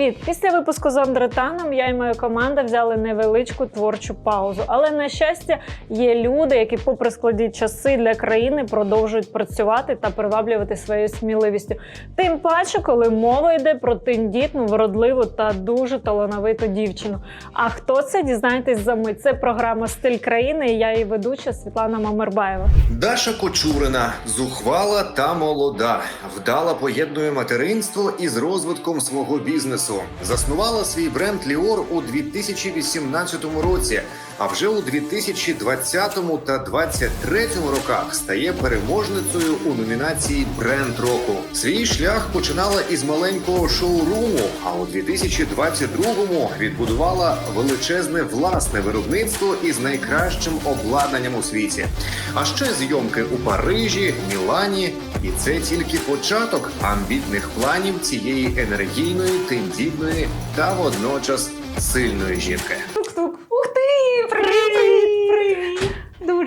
Привіт! Після випуску з Андретаном я і моя команда взяли невеличку творчу паузу. Але на щастя, є люди, які, попри складні часи для країни, продовжують працювати та приваблювати своєю сміливістю. Тим паче, коли мова йде про тендітну, вродливу та дуже талановиту дівчину. А хто це дізнаєтесь за мить? Це програма Стиль країни. і Я її ведуча Світлана Мамербаєва. Даша Кочурина зухвала та молода, вдала поєднує материнство із розвитком свого бізнесу. Заснувала свій бренд Ліор у 2018 році. А вже у 2020 та 2023 роках стає переможницею у номінації Бренд року. Свій шлях починала із маленького шоуруму, а у 2022-му відбудувала величезне власне виробництво із найкращим обладнанням у світі. А ще зйомки у Парижі, Мілані, і це тільки початок амбітних планів цієї енергійної, тендітної та водночас сильної жінки. Тук-тук. Ух ти! Привіт! Привіт!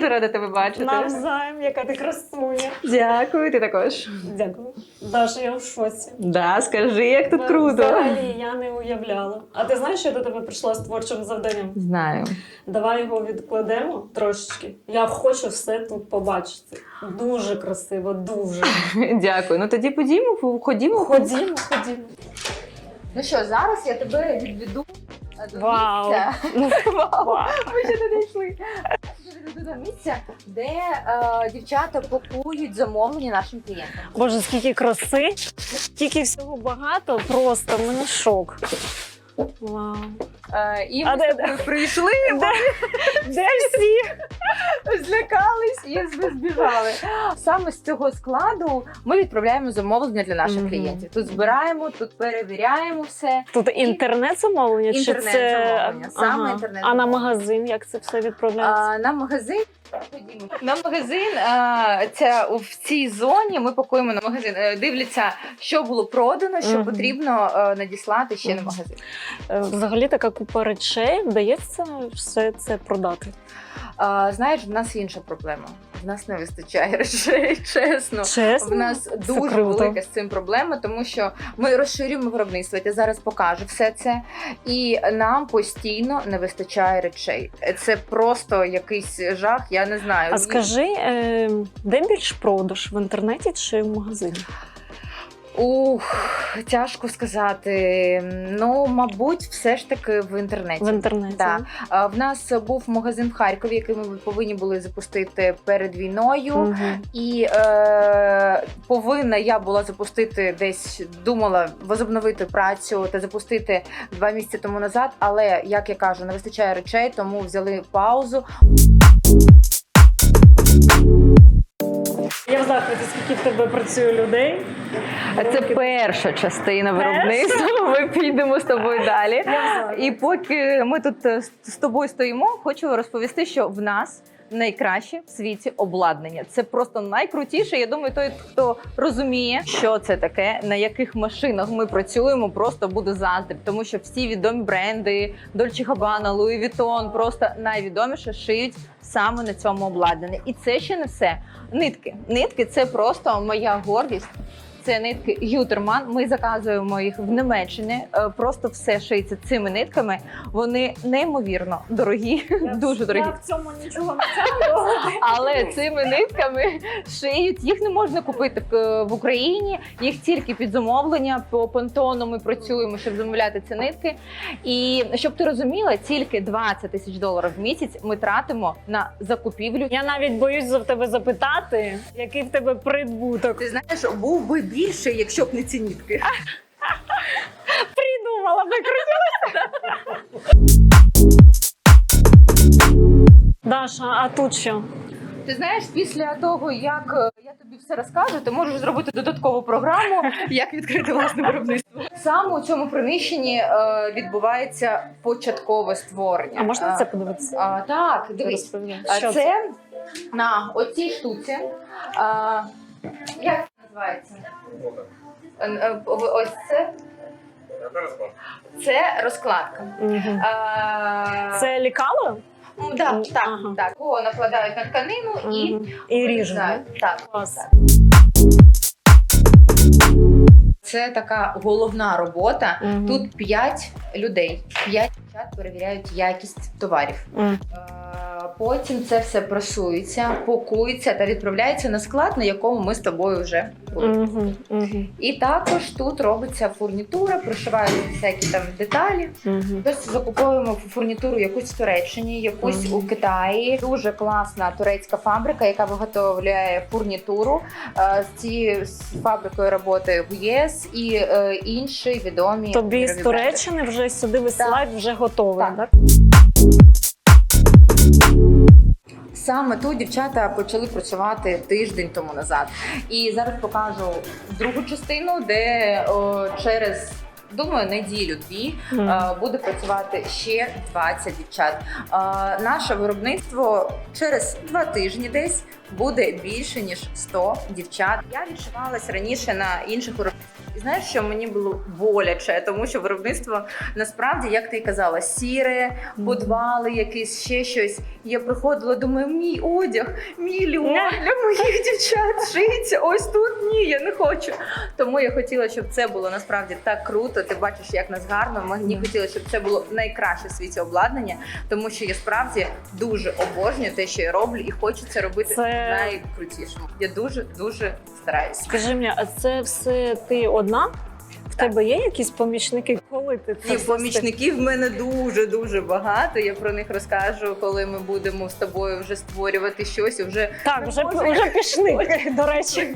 Дуже рада тебе бачити. Навзаєм, яка ти красуня. Дякую, ти також. Дякую. Даша, я в шоці. Да, скажи, як тут круто. Взагалі я не уявляла. А ти знаєш, що я до тебе прийшла з творчим завданням? Знаю. Давай його відкладемо трошечки. Я хочу все тут побачити. Дуже красиво, дуже. Дякую. Ну тоді подімо, ходімо. Ходімо, ходімо. Ну що, зараз я тебе відведу Вау. Вау. Ми ще не дійшли. До місця, де е, дівчата пакують замовлення нашим клієнтам. Боже, скільки краси, скільки всього багато, просто мені мене шок. Вау. Е, і А ми де- з тобою прийшли, Де, де всі? злякались і збіжали. Саме з цього складу ми відправляємо замовлення для наших Мгм. клієнтів. Тут збираємо, тут перевіряємо все. Тут інтернет замовлення чи це Інтернет-замовлення, саме інтернет-замовлення. А на магазин як це все відправляється? А, на магазин. На магазин а, це в цій зоні ми пакуємо на магазин. Е, Дивляться, що було продано, що Мгм. потрібно е, надіслати ще на магазин. Е, Взагалі така купа речей вдається все це продати. А, знаєш, в нас інша проблема. В нас не вистачає речей, чесно. Чесно? В нас дуже круто. велика з цим проблема, тому що ми розширюємо виробництво. Я зараз покажу все це, і нам постійно не вистачає речей. Це просто якийсь жах. Я не знаю. А скажи, е, де більш продаж в інтернеті чи в магазині? Ух, тяжко сказати. Ну, мабуть, все ж таки в інтернеті. В інтернеті. Да. А, В нас був магазин в Харкові, який ми повинні були запустити перед війною. Мгм. І е, повинна я була запустити десь, думала возобновити працю та запустити два місяці тому назад. Але як я кажу, не вистачає речей, тому взяли паузу. Я в захваті, скільки в тебе працює людей. Це перша частина виробництва. Ми підемо з тобою далі. І поки ми тут е, з тобою стоїмо, хочу розповісти, що в нас. Найкраще в світі обладнання. Це просто найкрутіше. Я думаю, той, хто розуміє, що це таке, на яких машинах ми працюємо, просто буде заздрів. Тому що всі відомі бренди Dolce Gabbana, Louis Vuitton, просто найвідоміше шиють саме на цьому обладнанні. І це ще не все. Нитки. Нитки це просто моя гордість. Це нитки Ютерман. Ми заказуємо їх в Німеччині. Е, Просто все шиється цими нитками. Вони неймовірно дорогі, Я- дуже дорогі. Я в цьому нічого не. Але цими нитками шиють. Їх не можна купити в, Україні. Їх тільки під замовлення по понтону ми працюємо, щоб замовляти ці нитки. І щоб ти розуміла, тільки 20 тисяч доларів в місяць ми тратимо на закупівлю. Я навіть боюсь за в тебе запитати, який в тебе прибуток. Ти знаєш, був би більше, якщо б не ці нитки. Придумала, викрутилася. Даша, а тут що? Ти знаєш, після того, як е, я тобі все розкажу, ти можеш зробити додаткову програму, як відкрити власне виробництво. Саме у цьому приміщенні е, відбувається початкове створення. А можна Е, це подивитися? А, так, дивись. Що це на оцій штуці. А, як називається? Е, е, Ось це. Це розкладка. Мгм. А, Це лікало? м, да, так, Ага. так. Його накладають на тканину і Мгм. І ріжуть. вирізають. Так. Клас. Це це така головна робота. Мгм. Тут 5 людей, 5 дівчат перевіряють якість товарів. Мгм. Е, Потім це все просується, пакується та відправляється на склад, на якому ми з тобою вже були. Мгм. Мгм. І також тут робиться фурнітура, пришиваються всякі там деталі. Мгм. Тобто закуповуємо фурнітуру якусь в Туреччині, якусь Мгм. у Китаї. Дуже класна турецька фабрика, яка виготовляє фурнітуру. Е, З цією фабрикою працює в ЄС і е, інші відомі Тобі з. Туреччини вже сюди висилають вже готове, Так. так? Саме тут дівчата почали працювати тиждень тому назад. І зараз покажу другу частину, де о, через. Думаю, неділю-дві mm. буде працювати ще 20 дівчат. Наше виробництво через два тижні десь буде більше ніж 100 дівчат. Я відчувалась раніше на інших виробництвах. І знаєш, що мені було боляче, тому що виробництво насправді, як ти казала, сіре, подвали, якісь ще щось. Я приходила, думаю, мій одяг, мій льон для моїх дівчат шиється. Ось тут ні, я не хочу. Тому я хотіла, щоб це було насправді так круто. Ти бачиш, як нас гарно. Мені хотілося, щоб це було найкраще в світі обладнання, тому що я справді дуже обожнюю те, що я роблю, і хочу це робити Це- найкрутішому. Я дуже дуже стараюся. Скажи мені, а це все ти одна? В тебе є якісь помічники, коли ти це Ні, все помічників в мене дуже дуже багато. Я про них розкажу, коли ми будемо з тобою вже створювати щось. Вже Так, вже, вже пішли, до речі.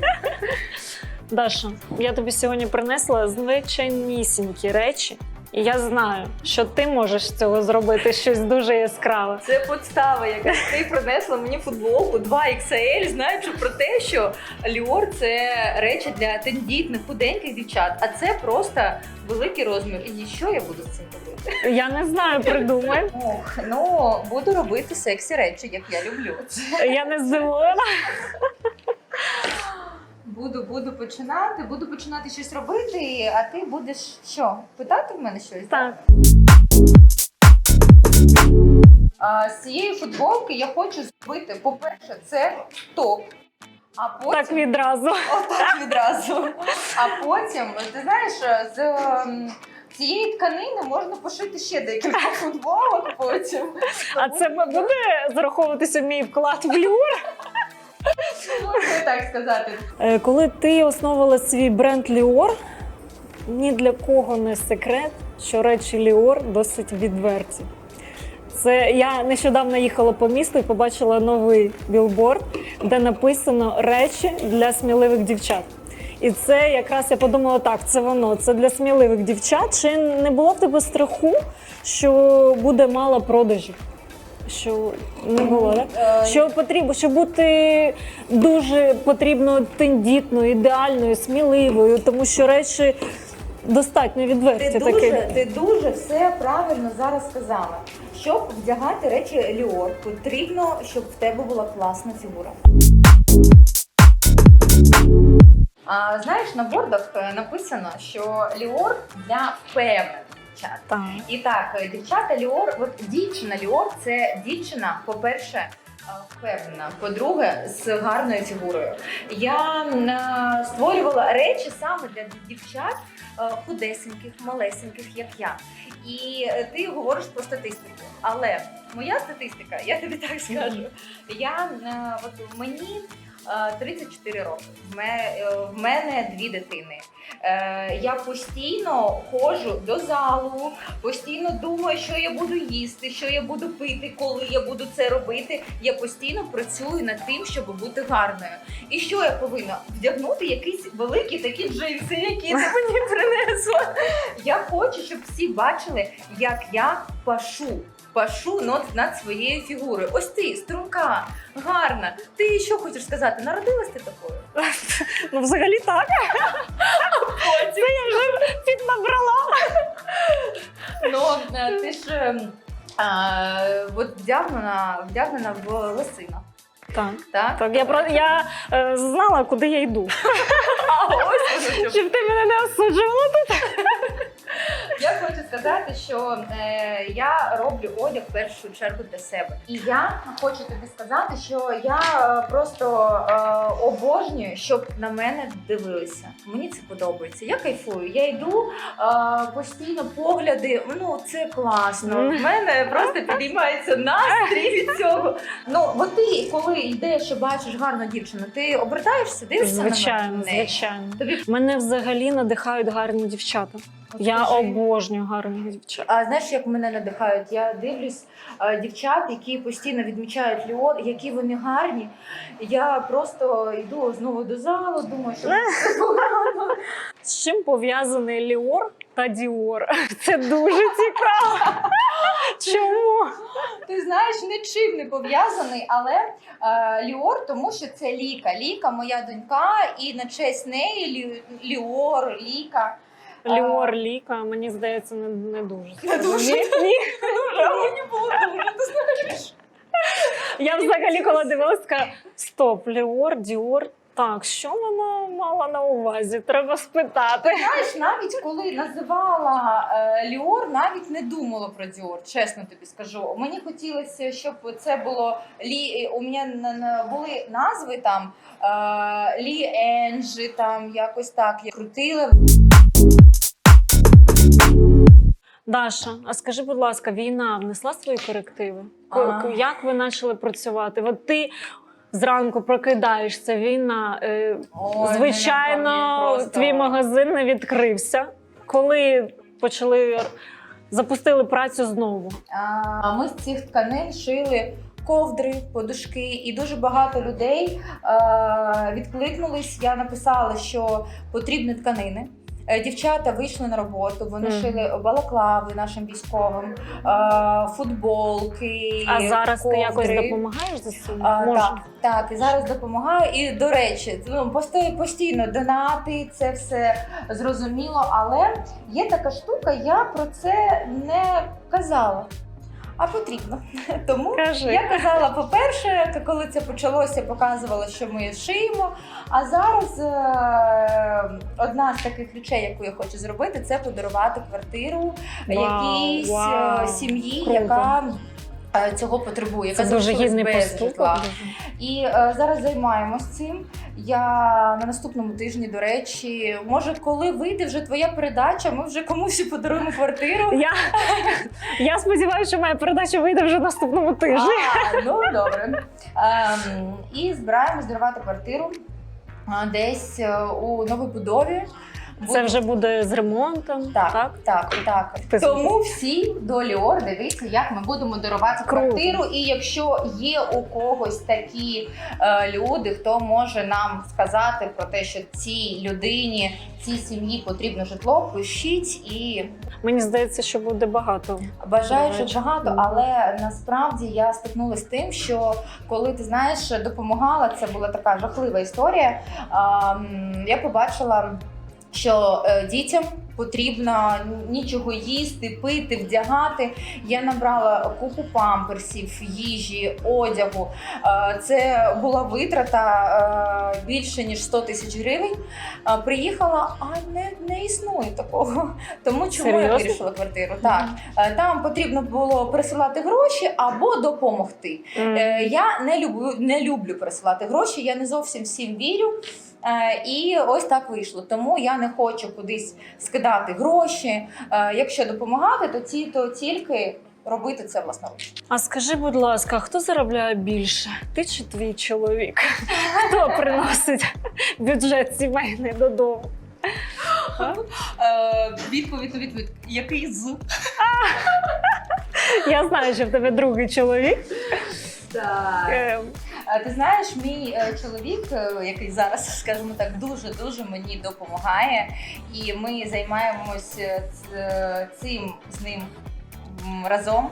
Даша, я тобі сьогодні принесла звичайнісінькі речі, і я знаю, що ти можеш з цього зробити щось дуже яскраве. Це подстава, яка ти принесла мені футболку 2XL, знаючи про те, що Ліор це речі для тендітних, худеньких дівчат, а це просто великий розмір. І що я буду з цим робити? Я не знаю, придумай. Ох, ну буду робити сексі речі, як я люблю. Я не здивована. Буду, буду починати, буду починати щось робити, а ти будеш що? Питати в мене щось? Так. А, з цієї футболки я хочу зробити, по-перше, це топ. А потім Так відразу. отак відразу. А потім, ти знаєш, з ем, цієї тканини можна пошити ще декілька футболок потім. А це буде зараховуватися в мій вклад в люр? Можна так сказати. Е, Коли ти основувала свій бренд Ліор, ні для кого не секрет, що речі Ліор досить відверті. Це я нещодавно їхала по місту і побачила новий білборд, де написано речі для сміливих дівчат. І це якраз я подумала, так, це воно, це для сміливих дівчат. Чи не було в тебе страху, що буде мало продажів? Що не було, так? Що потрібно, щоб бути дуже потрібно тендітною, ідеальною, сміливою, тому що речі достатньо відверті Ти такі. дуже, ти дуже все правильно зараз сказала. Щоб вдягати речі Ліор, потрібно, щоб в тебе була класна фігура. А, знаєш, на бордах е, написано, що Ліор для впевнених дівчат. Так. І так, е, дівчата Ліор, от дівчина Ліор це дівчина, по-перше, е, впевнена, по-друге, з гарною фігурою. Я е, створювала речі саме для дівчат е, худесеньких, малесеньких, як я. І е, ти говориш про статистику. Але моя статистика, я тобі так скажу, я е, от мені. Е, 34 роки. В мене, дві дитини. Е, я постійно ходжу до залу, постійно думаю, що я буду їсти, що я буду пити, коли я буду це робити. Я постійно працюю над тим, щоб бути гарною. І що я повинна вдягнути якісь великі такі джинси, які ти мені принесла. Я хочу, щоб всі бачили, як я пашу. Пашу над, над своєю фігурою. Ось ти струнка, гарна. Ти що хочеш сказати? Народилась ти такою? Ну, взагалі так. Це я вже піднабрала. Ну ти ж ем, а, от вдягнена, вдягнена в лосина. Так. Так, Так, я про я е, знала, куди я йду. А ось воно що. Щоб ти мене не осуджувала тут. Я хочу сказати, що е, я роблю одяг в першу чергу для себе. І я хочу тобі сказати, що я е, просто е, обожнюю, щоб на мене дивилися. Мені це подобається. Я кайфую. Я йду е, постійно погляди. Ну це класно. В мене просто підіймається настрій від цього. Ну, бо ти, коли йдеш і бачиш гарну дівчину, ти обертаєшся, дивишся Звичайно, на неї. звичайно. Тобі Мене взагалі надихають гарні дівчата. Я обожнюю гарних дівчат. А знаєш, як мене надихають? Я дивлюсь е, дівчат, які постійно відмічають Ліон, які вони гарні. Я просто йду знову до залу, думаю, що це погано. З чим пов'язаний Ліор та Діор? Це дуже цікаво. Чому? Ти знаєш, нічим не пов'язаний, але е, Ліор, тому що це Ліка. Ліка моя донька, і на честь неї Лі, Ліор, Ліка. Ліор, Ліка, мені здається, не, не дуже. Не дуже? Ні, ні. Мені було дуже, ти знаєш. Я взагалі, коли дивилась, така, стоп, Ліор, Діор. Так, що вона мала на увазі? Треба спитати. Знаєш, навіть коли називала е, Ліор, навіть не думала про Діор, чесно тобі скажу. Мені хотілося, щоб це було Лі. У мене були назви там е, Лі Енджі, там якось так. Я крутила. Даша, а скажи, будь ласка, війна внесла свої корективи? Ко- Як ви почали працювати? От ти зранку прокидаєшся, війна. Е, Ой, звичайно, просто- твій магазин не відкрився. Коли почали запустили працю знову? А ми з цих тканин шили ковдри, подушки, і дуже багато людей е, відкликнулись. Я написала, що потрібні тканини. Е, Дівчата вийшли на роботу, вони mm. шили балаклави нашим військовим, е, футболки. А зараз ти якось допомагаєш за цим? Так, так, і зараз допомагаю. І до речі, ну постій постійно донати, це все зрозуміло. Але є така штука, я про це не казала. А потрібно. Тому Кажи. я казала, по-перше, коли це почалося, показувала, що ми шиємо. А зараз е, одна з таких речей, яку я хочу зробити, це подарувати квартиру Вау, якійсь е, вау. сім'ї, Круто. яка цього потребує. Це дуже гідний поступок. І е, зараз займаємось цим. Я на наступному тижні, до речі, може, коли вийде вже твоя передача, ми вже комусь подаруємо квартиру. Я, я сподіваюся, що моя передача вийде вже наступному тижні. А, ну добре. Ем, і збираємось дарувати квартиру десь е, у новобудові. Це вже буде з ремонтом. Так, так? так, так. Тому всі до Ліор дивіться, як ми будемо дарувати Круто. квартиру. І якщо є у когось такі е, люди, хто може нам сказати про те, що цій людині, цій сім'ї потрібно житло, пишіть і Мені здається, що буде багато. Бажаючих Бажаючих. багато, але насправді я стикнулася з тим, що коли ти знаєш, допомагала, це була така жахлива історія. а, м, Я побачила, що е, дітям потрібно нічого їсти, пити, вдягати. Я набрала купу памперсів, їжі, одягу. Е, Це була витрата е, більше ніж 100 тисяч гривень. Е, Приїхала, а не, не існує такого. Тому чому я вирішила квартиру? Так. Е, Там потрібно було присилати гроші або допомогти. Е, Я не люблю, не люблю присилати гроші, я не зовсім всім вірю. Е, І ось так вийшло. Тому я не хочу кудись скидати гроші. Е, Якщо допомагати, то ті то тільки робити це власноруч. А скажи, будь ласка, хто заробляє більше? Ти чи твій чоловік? Хто приносить бюджет сімейний додому? Відповідь на відповідь. Який зуб? Я знаю, що в тебе другий чоловік. Так. А Ти знаєш, мій е, чоловік, е, який зараз, скажімо так, дуже дуже мені допомагає, і ми займаємось е, цим з ним. Разом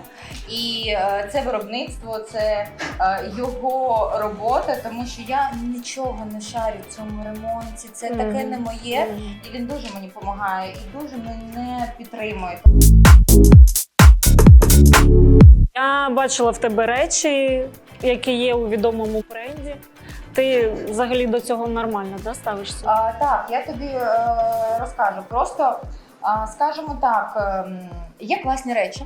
і е, це виробництво, це е, його робота, тому що я нічого не шарю в цьому ремонті. Це таке не моє, і він дуже мені допомагає і дуже мене підтримує. Я бачила в тебе речі, які є у відомому бренді. Ти взагалі до цього нормально да, ставишся? А, так, я тобі е, розкажу. Просто А, Скажімо так, ем, є класні речі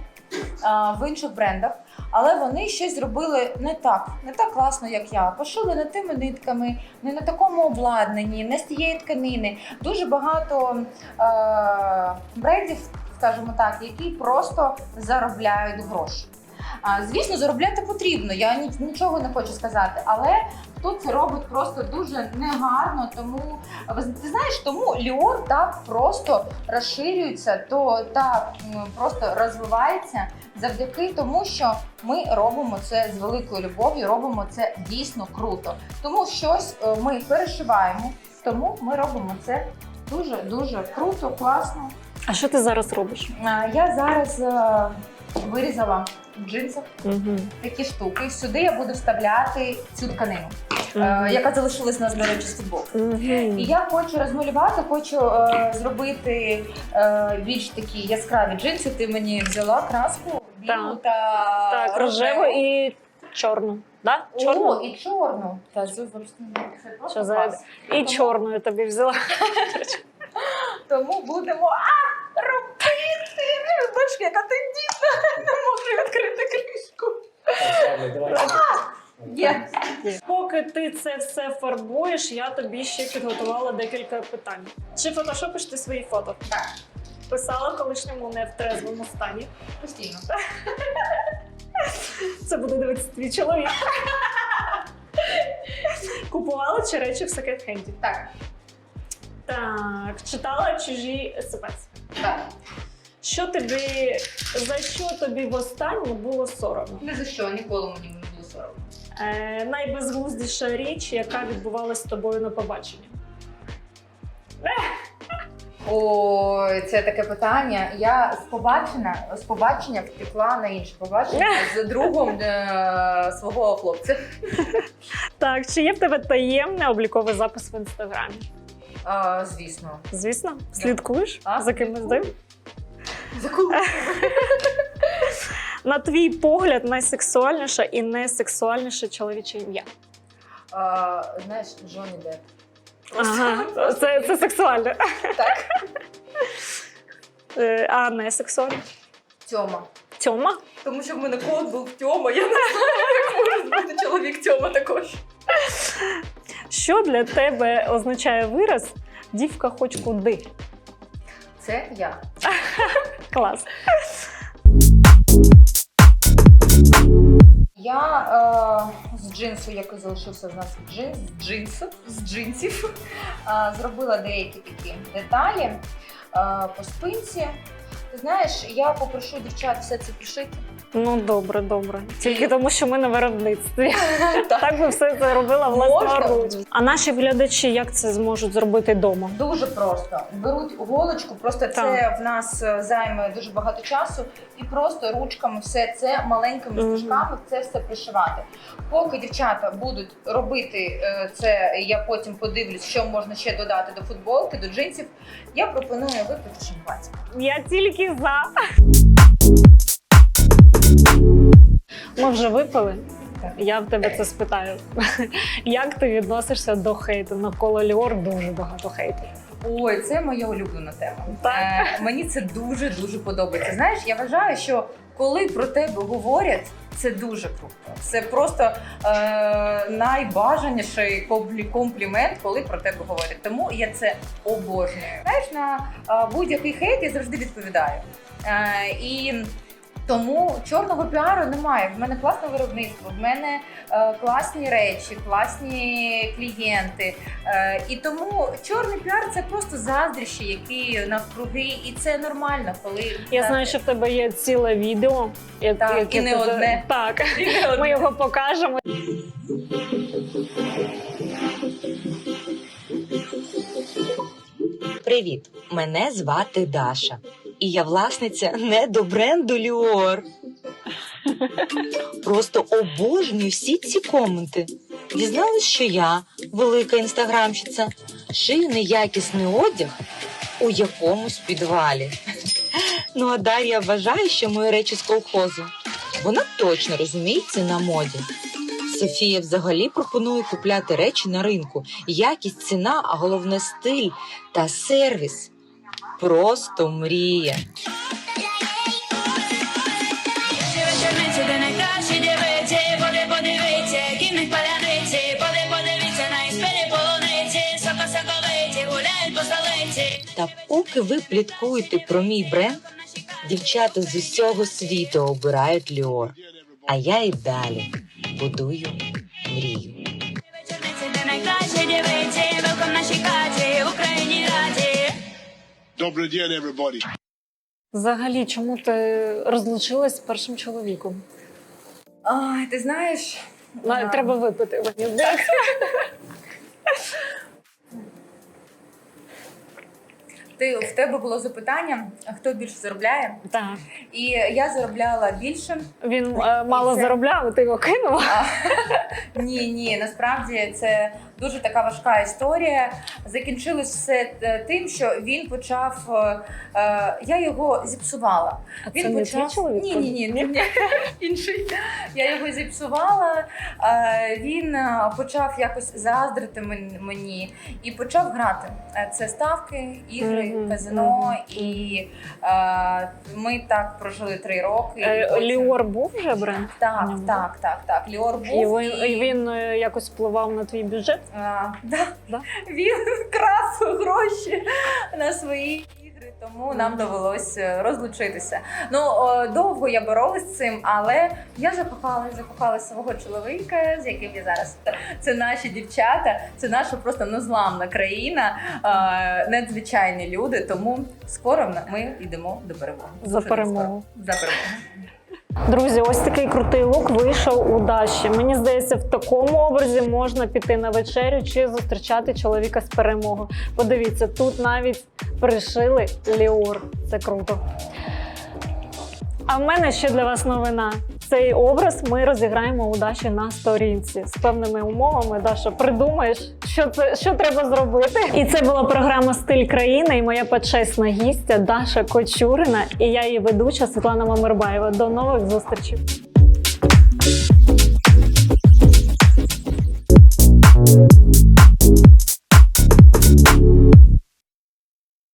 а, в інших брендах, але вони щось зробили не так, не так класно, як я. Пошили не тими нитками, не на такому обладнанні, не з тієї тканини. Дуже багато е, брендів, скажімо так, які просто заробляють гроші. А, звісно, заробляти потрібно. Я ні- нічого не хочу сказати, але тут це робить просто дуже негарно. Тому ти знаєш, тому Ліор так просто розширюється, то так просто розвивається завдяки тому, що ми робимо це з великою любов'ю, робимо це дійсно круто. Тому щось е, ми перешиваємо, тому ми робимо це дуже дуже круто, класно. А що ти зараз робиш? Я зараз е, вирізала в джинсах Угу. такі штуки. Сюди я буду вставляти цю тканину, е, яка залишилась у нас, до речі, з футболки. І я хочу розмалювати, хочу е, зробити е, більш такі яскраві джинси. Ти мені взяла краску білу Так. та Так, рожеву і чорну. Да? О, і чорну. Та це просто Що за- І чорну я тобі взяла. Тому будемо а. Бачиш, яка тендітна. Не можу відкрити кришку. Є. Поки ти це все фарбуєш, я тобі ще підготувала декілька питань. Чи фотошопиш ти свої фото? Так. Писала колишньому не в трезвому стані. Постійно. Це буде дивитися твій чоловік. Купувала чи речі в секонд-хенді? Так, Так, читала чужі смс. так. Що тобі за що тобі востаннє було соромно? Не за що, ніколи мені не було соромно. Е, найбезглуздіша річ, яка відбувалася з тобою на побаченні. Ой, це таке питання. Я з побачення, з побачення втекла на інше побачення з другом е, свого хлопця. Так, чи є в тебе таємний обліковий запис в інстаграмі? А, звісно. Звісно, слідкуєш А, за кимось слідкую. дим? На твій погляд, найсексуальніше і найсексуальніше чоловіче ім'я. А, знаєш, Джонні Депп. Ага, це, це сексуально. Так. Е, А не сексуально? Тьома. Тьома? Тому що в мене кот був Тьома. Я не знаю, як може бути чоловік Тьома також. Що для тебе означає вираз дівка хоч куди? Це я. Клас. Я е, з джинсу, який залишився з нас джинс, з джинсу, з джинсів, е, зробила деякі такі деталі е, по спинці. Ти знаєш, я попрошу дівчат все це пришити. Ну добре, добре. Тільки тому, що ми на виробництві. Так би все це робила власноруч. А наші глядачі як це зможуть зробити вдома? Дуже просто. Беруть голочку, просто це в нас е, займе дуже багато часу, і просто ручками все це маленькими стежками це все пришивати. Поки дівчата будуть робити е, це, я потім подивлюсь, що можна ще додати до футболки, до джинсів. Я пропоную випити шампанське. Я тільки за. Ми вже випили. Я в тебе це спитаю. Як ти відносишся до хейту? Навколо Ліор дуже багато хейту. Ой, це моя улюблена тема. Так. Е, мені це дуже дуже подобається. Знаєш, я вважаю, що коли про тебе говорять, це дуже круто. Це просто е, найбажаніший комплімент, коли про тебе говорять. Тому я це обожнюю. Знаєш, на е, будь-який хейт я завжди відповідаю. Е, і тому чорного піару немає. В мене класне виробництво, в мене е, класні речі, класні клієнти. Е, і тому чорний піар це просто заздріші, які навкруги, і це нормально, коли Я знаю, що в тебе є ціле відео, як- Так, яке і не ти- одне. Так, ми його покажемо. Привіт! Мене звати Даша, і я власниця не до бренду Ліор. Просто обожнюю всі ці коменти. Дізналась, що я, велика інстаграмщиця, шию неякісний одяг у якомусь підвалі. Ну а Дар'я вважає, що мої речі з колхозу. Вона точно розуміється на моді. Софія взагалі пропонує купляти речі на ринку. Якість, ціна, а головне стиль та сервіс. Просто столиці. Та поки ви пліткуєте про мій бренд, дівчата з усього світу обирають Ліор. А я і далі будую мрію. Добрый день, everybody. Взагалі, чому ти розлучилась з першим чоловіком? Ай, ти знаєш, На- а, Треба випити. мені здається. ти в тебе було запитання, хто більше заробляє, Так. і я заробляла більше. Він е, мало це- заробляв, ти його кинула. Ні, ні, насправді це дуже така важка історія. Закінчилось все е, тим, що він почав. е, е, я його зіпсувала. А Він це не почав твій ні, ні, ні, ні, ні. інший. Я його зіпсувала. Е, Він е, почав якось заздрити мен- мені і почав грати. Це ставки, ігри, Мгм, казино, мгм, і е, ми так прожили три роки. Е, І Ліор був вже бренд? Так, так, так, так. Ліор був І він, і він якось впливав на твій бюджет? А, да. Да? Він крав гроші на свої ігри, тому нам довелось е, розлучитися. Ну о, довго я боролась з цим, але я закохала свого чоловіка, з яким я зараз. Це наші дівчата, це наша просто незламна країна, е, надзвичайні люди. Тому скоро ми йдемо до перемоги. За Дуже перемогу. скоро. За перемогу. Друзі, ось такий крутий лук вийшов у Даші. Мені здається, в такому образі можна піти на вечерю чи зустрічати чоловіка з перемогою. Подивіться, тут навіть пришили Ліор. Це круто. А в мене ще для вас новина. Цей образ ми розіграємо у Даші на сторінці з певними умовами. Даша, придумаєш, що це що треба зробити. І це була програма Стиль країни і моя почесна гістя Даша Кочурина. І я її ведуча Світлана Мамирбаєва. До нових зустрічей.